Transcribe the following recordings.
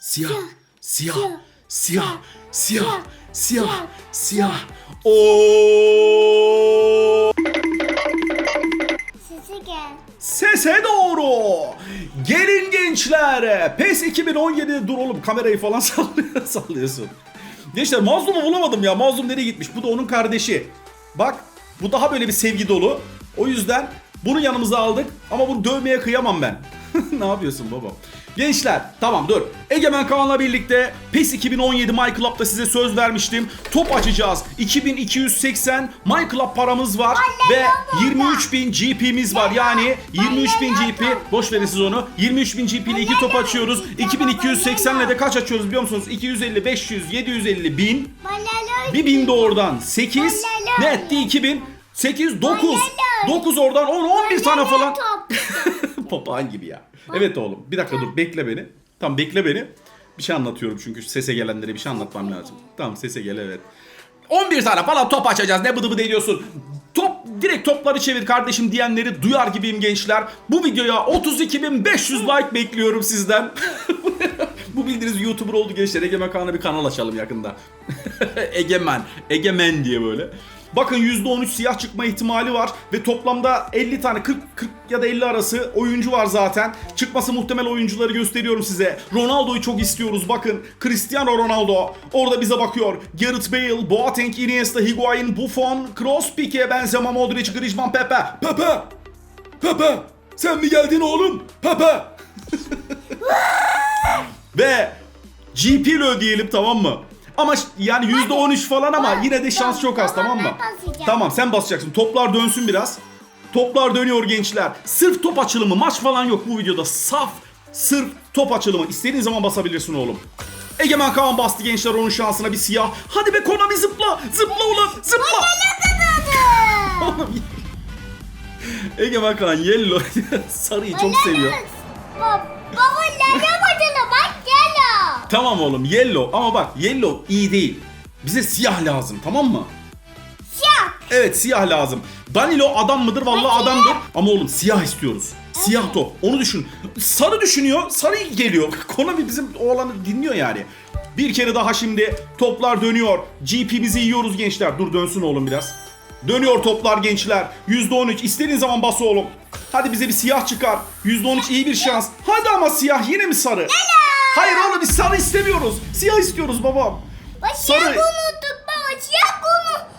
Siyah. Siyah. Siyah. Siyah. Siyah. Siyah. O. Sesi gel. Sese doğru. Gelin gençler. PES 2017 dur oğlum kamerayı falan sallıyor, sallıyorsun. Gençler mazlumu bulamadım ya. Mazlum nereye gitmiş? Bu da onun kardeşi. Bak bu daha böyle bir sevgi dolu. O yüzden bunu yanımıza aldık ama bunu dövmeye kıyamam ben. ne yapıyorsun baba? Gençler tamam dur. Egemen Kaan'la birlikte PES 2017 My Club'da size söz vermiştim. Top açacağız. 2280 My Club paramız var. ve 23.000 GP'miz var. Yani 23.000 GP. Boş verin siz onu. 23.000 GP ile iki top açıyoruz. 2280 ile de kaç açıyoruz biliyor musunuz? 250, 500, 750, 1000. Balalo. Bir bin de oradan 8. Balalo. Ne etti 2000? 8, 9. Balalo. 9 oradan 10, 11 tane falan. Papağan gibi ya. Evet oğlum. Bir dakika dur bekle beni. Tamam bekle beni. Bir şey anlatıyorum çünkü sese gelenlere bir şey anlatmam lazım. Tamam sese gel evet. 11 tane falan top açacağız. Ne bıdı bıdı ediyorsun. Top direkt topları çevir kardeşim diyenleri duyar gibiyim gençler. Bu videoya 32.500 like bekliyorum sizden. Bu bildiğiniz YouTuber oldu gençler. Egemen Kaan'a bir kanal açalım yakında. Egemen. Egemen diye böyle. Bakın %13 siyah çıkma ihtimali var ve toplamda 50 tane 40 40 ya da 50 arası oyuncu var zaten. Çıkması muhtemel oyuncuları gösteriyorum size. Ronaldo'yu çok istiyoruz bakın. Cristiano Ronaldo orada bize bakıyor. Gareth Bale, Boateng, Iniesta, Higuain, Buffon, Kroos, Pique, Benzema, Modric, Griezmann, Pepe. Pepe! Pepe! Sen mi geldin oğlum? Pepe! Ve GP ile ödeyelim tamam mı? Ama ş- yani %13 falan ama yine de şans çok az Tamam, mı? ben basacağım. Tamam sen basacaksın. Toplar dönsün biraz. Toplar dönüyor gençler. Sırf top açılımı maç falan yok bu videoda. Saf sırf top açılımı. İstediğin zaman basabilirsin oğlum. Egemen Kaan bastı gençler onun şansına bir siyah. Hadi be Konami zıpla. Zıpla ulan zıpla. Oğlum, Egemen Kaan yellow. Sarıyı çok seviyor. Baba lala bacalı bak gel. Tamam oğlum yellow ama bak yellow iyi değil. Bize siyah lazım tamam mı? Siyah. Evet siyah lazım. Danilo adam mıdır? Vallahi adamdır. Ama oğlum siyah istiyoruz. Siyah top. Onu düşün. Sarı düşünüyor. Sarı geliyor. Konami bizim oğlanı dinliyor yani. Bir kere daha şimdi toplar dönüyor. GP'mizi yiyoruz gençler. Dur dönsün oğlum biraz. Dönüyor toplar gençler. %13. İstediğin zaman bas oğlum. Hadi bize bir siyah çıkar. %13 iyi bir şans. Hadi ama siyah yine mi sarı? Hayır oğlum biz sarı istemiyoruz. Siyah istiyoruz babam. Bak siyah Sarı. unuttuk baba siyah unuttuk.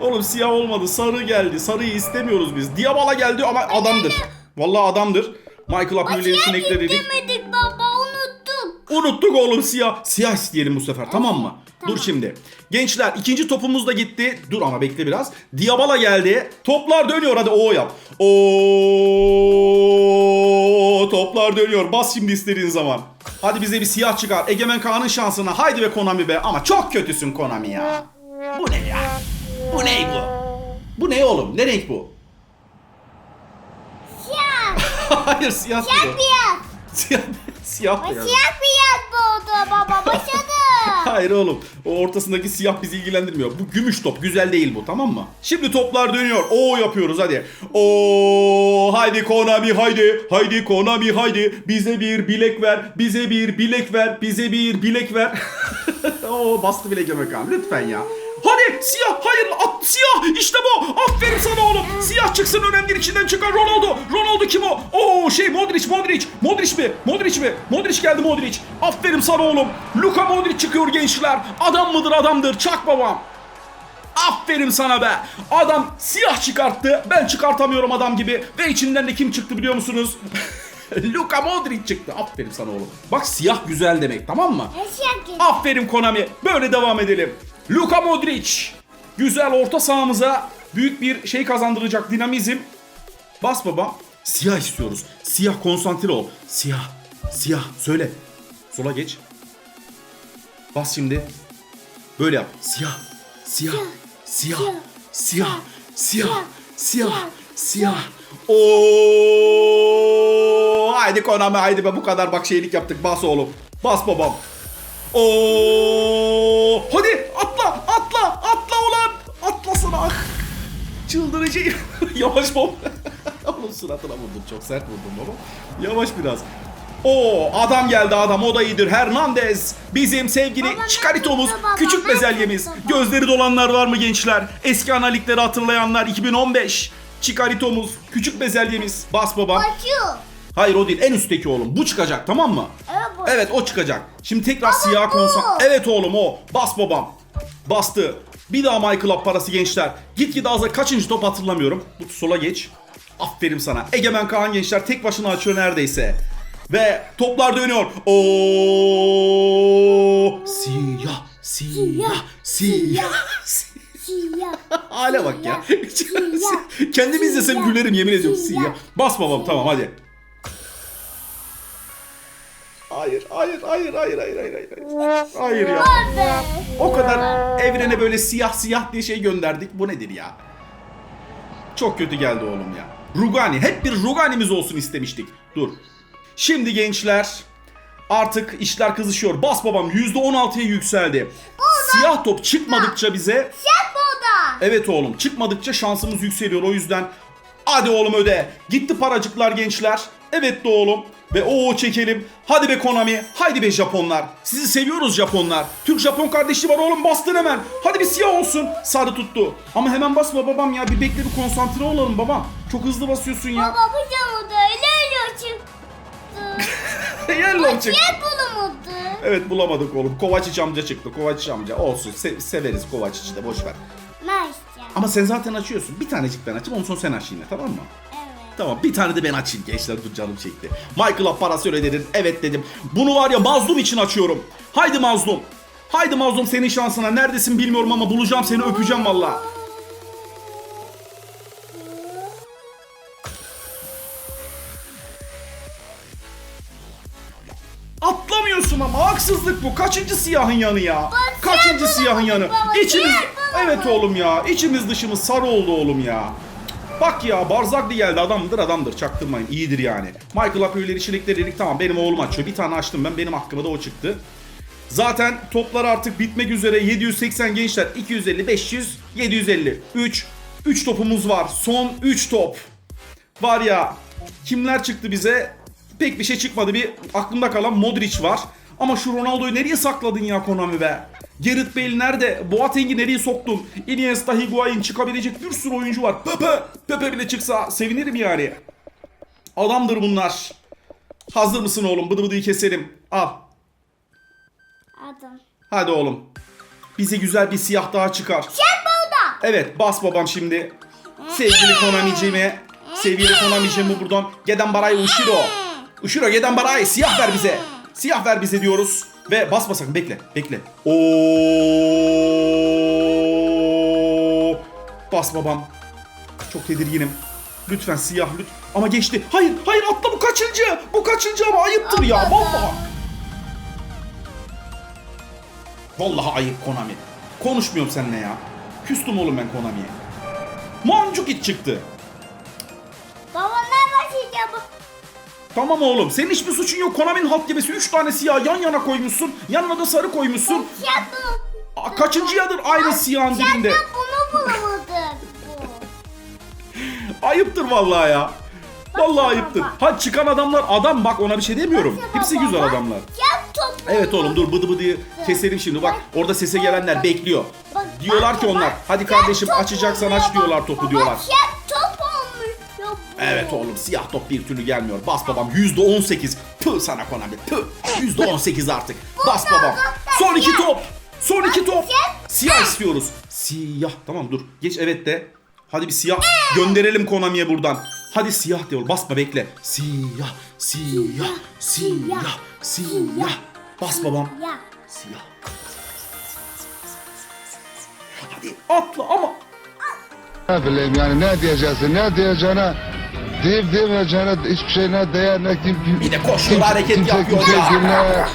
Oğlum siyah olmadı. Sarı geldi. Sarıyı istemiyoruz biz. Diabala geldi ama adamdır. Vallahi adamdır. Michael siyah sinekleri dedik. istemedik baba unuttuk. Unuttuk oğlum siyah. Siyah isteyelim bu sefer tamam mı? tamam. Dur şimdi. Gençler ikinci topumuz da gitti. Dur ama bekle biraz. Diabala geldi. Toplar dönüyor hadi o yap. Oo toplar dönüyor. Bas şimdi istediğin zaman. Hadi bize bir siyah çıkar. Egemen Kaan'ın şansına. Haydi be Konami be. Ama çok kötüsün Konami ya. Bu ne ya? Bu ne bu? Bu ne oğlum? Ne renk bu? Siyah. Hayır siyah Siyah değil. beyaz. Siyah, siyah beyaz. siyah beyaz bu oldu baba başladı. Hayır oğlum. O ortasındaki siyah bizi ilgilendirmiyor. Bu gümüş top. Güzel değil bu tamam mı? Şimdi toplar dönüyor. Oo yapıyoruz hadi. Oo haydi Konami haydi. Haydi Konami haydi. Bize bir bilek ver. Bize bir bilek ver. Bize bir bilek ver. Oo bastı bile Egemen Kaan. Lütfen ya. Hadi siyah hayır at siyah işte bu aferin sana oğlum siyah çıksın önemli içinden çıkan Ronaldo Ronaldo kim o Oo şey Modric Modric Modric mi Modric mi Modric geldi Modric aferin sana oğlum Luka Modric çıkıyor gençler adam mıdır adamdır çak babam Aferin sana be. Adam siyah çıkarttı. Ben çıkartamıyorum adam gibi. Ve içinden de kim çıktı biliyor musunuz? Luka Modric çıktı. Aferin sana oğlum. Bak siyah güzel demek tamam mı? Gel. Aferin Konami. Böyle devam edelim. Luka Modric. Güzel orta sahamıza büyük bir şey kazandıracak dinamizm. Bas baba. Siyah istiyoruz. Siyah konsantre ol. Siyah. Siyah. Söyle. Sola geç. Bas şimdi. Böyle yap. Siyah. Siyah. Siyah. Siyah. Siyah. Siyah. Siyah. Oo! Haydi Konami haydi be bu kadar bak şeylik yaptık. Bas oğlum. Bas babam. Oo! Hadi atla atla ulan. Atlasana. Ah. Çıldırıcı. Yavaş baba. Onun suratına vurdun. Çok sert vurdun baba. Yavaş biraz. Oo adam geldi adam o da iyidir. Hernandez bizim sevgili Baba, Çikaritomuz baba? küçük bezelyemiz. baba? Gözleri dolanlar var mı gençler? Eski analikleri hatırlayanlar 2015. Çikaritomuz küçük bezelyemiz. Bas baba. Hayır o değil en üstteki oğlum. Bu çıkacak tamam mı? Evet. Evet o çıkacak. Şimdi tekrar siyah bu. konsan. Evet oğlum o. Bas babam. Bastı. Bir daha Michael Up parası gençler. Git git ağza kaçıncı top hatırlamıyorum. Bu sola geç. Aferin sana. Egemen Kaan gençler tek başına açıyor neredeyse. Ve toplar dönüyor. Oo! Siyah, siyah, siyah. Siyah. Hale bak ya. Siyah. Kendim izlesem gülerim yemin ediyorum Siyah. siyah. Bas babam tamam hadi. Hayır, hayır, hayır, hayır, hayır, hayır, hayır. Hayır ya. O kadar evrene böyle siyah siyah diye şey gönderdik. Bu nedir ya? Çok kötü geldi oğlum ya. Rugani. Hep bir Rugani'miz olsun istemiştik. Dur. Şimdi gençler artık işler kızışıyor. Bas babam %16'ya yükseldi. Siyah top çıkmadıkça bize Sen burada. Evet oğlum çıkmadıkça şansımız yükseliyor o yüzden hadi oğlum öde. Gitti paracıklar gençler. Evet de oğlum. Ve o çekelim. Hadi be Konami. Haydi be Japonlar. Sizi seviyoruz Japonlar. Türk Japon kardeşi var oğlum bastın hemen. Hadi bir siyah olsun. Sarı tuttu. Ama hemen basma babam ya. Bir bekle bir konsantre olalım babam. Çok hızlı basıyorsun ya. Baba bu camı da öyle çıktı. Yellow çık. Niye bulamadı? Evet bulamadık oğlum. Kovaçiç amca çıktı. Kovaçiç amca. Olsun. Se- severiz Kovaçiç'i de boş ver. Nice. Ama sen zaten açıyorsun. Bir tanecik ben açayım. Onu son sen aç yine tamam mı? Tamam bir tane de ben açayım gençler dur canım çekti. Michael'a parası öyle dedin. Evet dedim. Bunu var ya mazlum için açıyorum. Haydi mazlum. Haydi mazlum senin şansına. Neredesin bilmiyorum ama bulacağım seni öpeceğim valla. Atlamıyorsun ama haksızlık bu. Kaçıncı siyahın yanı ya? Kaçıncı siyahın yanı? İçimiz... Evet oğlum ya. İçimiz dışımız sarı oldu oğlum ya. Bak ya Barzagli geldi adamdır adamdır çaktırmayın iyidir yani. Michael Aköyleri çilekleri dedik tamam benim oğlum açıyor. Bir tane açtım ben benim hakkıma da o çıktı. Zaten toplar artık bitmek üzere 780 gençler 250 500 750 3 3 topumuz var. Son 3 top. Var ya kimler çıktı bize? Pek bir şey çıkmadı. Bir aklımda kalan Modric var. Ama şu Ronaldo'yu nereye sakladın ya Konami be? Gareth Bale nerede? Boateng'i nereye soktun? Iniesta, Higuain çıkabilecek bir sürü oyuncu var. Pepe! Pepe bile çıksa sevinirim yani. Adamdır bunlar. Hazır mısın oğlum? Bıdı bıdıyı keselim. Al. Adam. Hadi oğlum. Bize güzel bir siyah daha çıkar. Sen burada. Evet bas babam şimdi. Sevgili Konami'cime. Sevgili Konami'cime buradan. Geden Baray Ushiro. Ushiro Geden Baray siyah ver bize. Siyah ver bize diyoruz. Ve bas basakın bekle bekle. Oo. Bas babam. Çok tedirginim. Lütfen siyah lütfen. Ama geçti. Hayır hayır atla bu kaçıncı. Bu kaçıncı ama ayıptır ya. Vallahi. Vallahi ayıp Konami. Konuşmuyorum seninle ya. Küstüm oğlum ben Konami'ye. Mancukit çıktı. Tamam oğlum senin hiçbir suçun yok. Konami'nin halk gemisi 3 tane siyah yan yana koymuşsun. Yanına da sarı koymuşsun. Aa, Kaçıncı yadır aynı siyahın dibinde. bunu. Ayıptır vallahi ya. Vallahi ayıptır. Ha çıkan adamlar adam bak ona bir şey demiyorum. Hepsi güzel adamlar. Evet oğlum dur bıdı bıdıyı keselim şimdi. Bak orada sese gelenler bekliyor. Diyorlar ki onlar hadi kardeşim açacaksan aç diyorlar topu diyorlar. Evet oğlum siyah top bir türlü gelmiyor. Bas babam %18. Pı sana Konami pı. %18 artık. Bas babam. Son iki top. Son iki top. Siyah istiyoruz. Siyah. Tamam dur. Geç evet de. Hadi bir siyah gönderelim Konami'ye buradan. Hadi siyah de ol. Basma bekle. Siyah, siyah, siyah, siyah. Bas babam. Ya. Siyah. Hadi atla ama Ne bileyim yani ne diyeceksin ne diyeceğine deyip demeyeceğine hiçbir şey ne değer ne kim kim Bir de koşuyor, hareket kimse yapıyor kimse ya. dinler.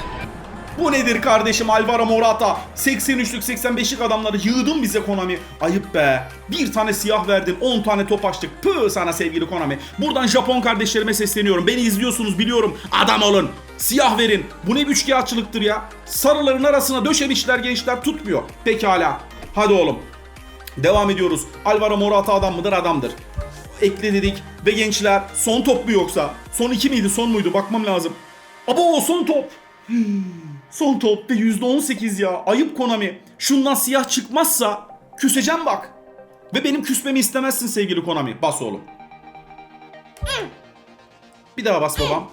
Bu nedir kardeşim Alvaro Morata? 83'lük 85'lik adamları yığdın bize Konami. Ayıp be. Bir tane siyah verdin 10 tane top açtık. Pıh sana sevgili Konami. Buradan Japon kardeşlerime sesleniyorum. Beni izliyorsunuz biliyorum. Adam olun. Siyah verin. Bu ne üçkağıtçılıktır ya. Sarıların arasına döşemişler gençler tutmuyor. Pekala. Hadi oğlum. Devam ediyoruz. Alvaro Morata adam mıdır? Adamdır. Ekle dedik. Ve gençler son top mu yoksa? Son iki miydi? Son muydu? Bakmam lazım. Abo son top. Son top ve %18 ya. Ayıp Konami. Şundan siyah çıkmazsa küseceğim bak. Ve benim küsmemi istemezsin sevgili Konami. Bas oğlum. Bir daha bas babam.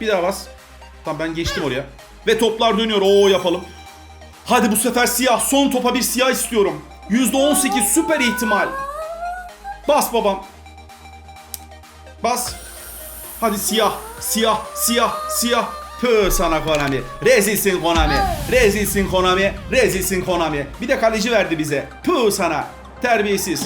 Bir daha bas. Tamam ben geçtim oraya. Ve toplar dönüyor. Oo yapalım. Hadi bu sefer siyah. Son topa bir siyah istiyorum. %18 süper ihtimal. Bas babam. Bas. Hadi siyah, siyah, siyah, siyah. Pı sana Konami. Rezilsin Konami. Rezilsin Konami. Rezilsin Konami. Bir de kaleci verdi bize. Pı sana. Terbiyesiz.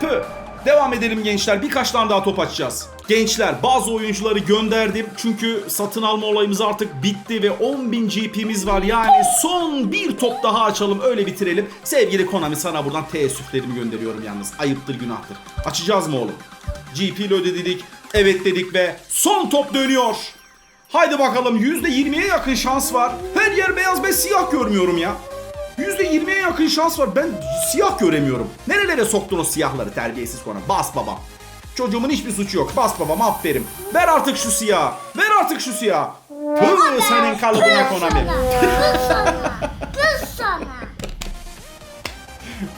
Pı. Devam edelim gençler. Birkaç tane daha top açacağız. Gençler bazı oyuncuları gönderdim. Çünkü satın alma olayımız artık bitti ve 10.000 GP'miz var. Yani son bir top daha açalım öyle bitirelim. Sevgili Konami sana buradan teessüflerimi gönderiyorum yalnız. Ayıptır günahtır. Açacağız mı oğlum? GP ile ödedik. Evet dedik ve son top dönüyor. Haydi bakalım %20'ye yakın şans var. Her yer beyaz ben siyah görmüyorum ya. %20'ye yakın şans var. Ben siyah göremiyorum. Nerelere soktun o siyahları terbiyesiz konu. Bas babam. Çocuğumun hiçbir suçu yok. Bas babam aferin. Ver artık şu siyah. Ver artık şu siyah. Pıh senin kalıbına Konami. Kız sana.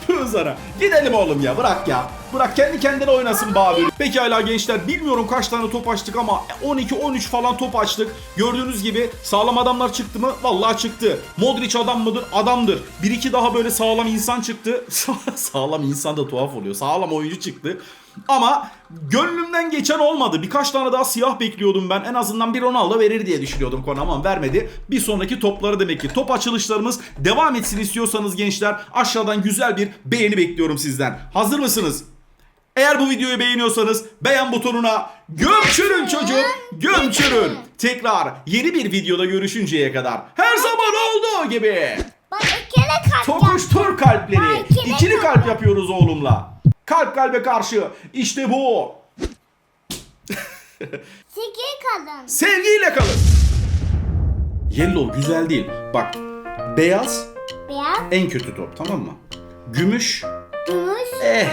Pıh. Gidelim oğlum ya bırak ya. Bırak kendi kendine oynasın Babür. Peki hala gençler bilmiyorum kaç tane top açtık ama 12-13 falan top açtık. Gördüğünüz gibi sağlam adamlar çıktı mı? Vallahi çıktı. Modric adam mıdır? Adamdır. Bir iki daha böyle sağlam insan çıktı. sağlam insan da tuhaf oluyor. Sağlam oyuncu çıktı. Ama gönlümden geçen olmadı. Birkaç tane daha siyah bekliyordum ben. En azından bir Ronaldo verir diye düşünüyordum konu ama vermedi. Bir sonraki topları demek ki. Top açılışlarımız devam etsin istiyorsanız gençler aşağıdan güzel bir beğeni bekliyorum sizden. Hazır mısınız? Eğer bu videoyu beğeniyorsanız beğen butonuna gömçürün çocuğum gömçürün. Tekrar yeni bir videoda görüşünceye kadar her zaman olduğu gibi Bak ikili kalp tokuştur kalpleri. Ay, ikili İkili kalp kalp. yapıyoruz oğlumla. Kalp kalbe karşı işte bu. Siki kadın. Sevgiyle kalın. Yellow güzel değil. Bak beyaz Beyaz. en kötü top tamam mı? Gümüş Gümüş. eh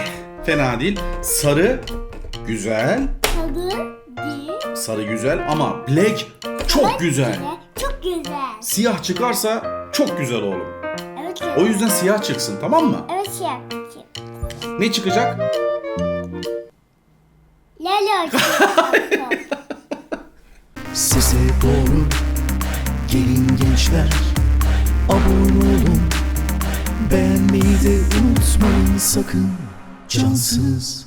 fena değil. Sarı güzel. Tadı. Değil. Sarı güzel ama black çok güzel. Çok güzel. Siyah çıkarsa çok güzel oğlum. Evet. O yüzden siyah çıksın tamam mı? Evet şey. Ne çıkacak? Lelo. Size doğru gelin gençler Abone olun Beğenmeyi de unutmayın sakın Cansız